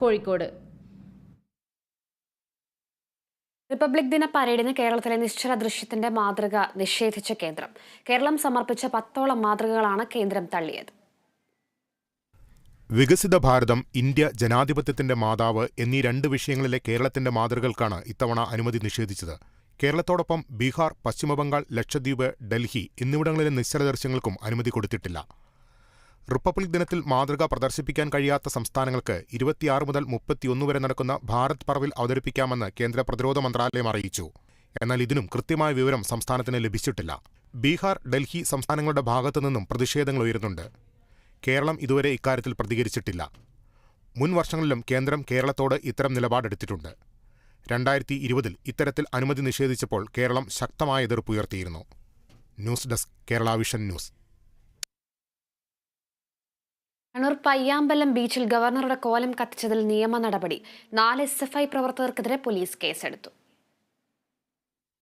Kozhikode. Republic ദിന പരേഡിന് കേരളത്തിലെ നിശ്ചല ദൃശ്യത്തിന്റെ മാതൃക നിഷേധിച്ച കേന്ദ്രം. കേരളം സമർപ്പിച്ച പത്തോളം മാതൃകകളാണ് കേന്ദ്രം തള്ളിയത്. വികസിത ഭാരതം ഇന്ത്യ ജനാധിപത്യത്തിന്റെ മാതാവ് എന്നീ രണ്ട് വിഷയങ്ങളിലെ കേരളത്തിന്റെ മാതൃകകൾക്കാണ് ഇത്തവണ അനുമതി നിഷേധിച്ചത്. കേരളത്തോടൊപ്പം ബീഹാർ പശ്ചിമബംഗാൾ ലക്ഷദ്വീപ് ഡൽഹി എന്നിവിടങ്ങളിലെ നിശ്ചല ദൃശ്യങ്ങൾക്കും അനുമതി കൊടുത്തിട്ടില്ല. റിപ്പബ്ലിക് ദിനത്തിൽ മാതൃക പ്രദർശിപ്പിക്കാൻ കഴിയാത്ത സംസ്ഥാനങ്ങൾക്ക് ഇരുപത്തിയാറ് മുതൽ മുപ്പത്തിയൊന്ന് വരെ നടക്കുന്ന ഭാരത് പർവിൽ അവതരിപ്പിക്കാമെന്ന് കേന്ദ്ര പ്രതിരോധ മന്ത്രാലയം അറിയിച്ചു. എന്നാൽ ഇതിനും കൃത്യമായ വിവരം സംസ്ഥാനത്തിന് ലഭിച്ചിട്ടില്ല. ബീഹാർ ഡൽഹി സംസ്ഥാനങ്ങളുടെ ഭാഗത്തുനിന്നും പ്രതിഷേധങ്ങൾ ഉയരുന്നുണ്ട്. കേരളം ഇതുവരെ ഇക്കാര്യത്തിൽ പ്രതികരിച്ചിട്ടില്ല. മുൻ വർഷങ്ങളിലും കേന്ദ്രം കേരളത്തോട് ഇത്തരം നിലപാടെടുത്തിട്ടുണ്ട്. രണ്ടായിരത്തി ഇരുപതിൽ ഇത്തരത്തിൽ അനുമതി നിഷേധിച്ചപ്പോൾ കേരളം ശക്തമായ എതിർപ്പുയർത്തിയിരുന്നു news desk Kerala vision news. Kannur Payyambalam ബീച്ചിൽ ഗവർണറുടെ കോലം കത്തിച്ചതിൽ നിയമ നടപടി നാല് എസ് എഫ് ഐ പ്രവർത്തകർക്കെതിരെ പോലീസ് കേസെടുത്തു.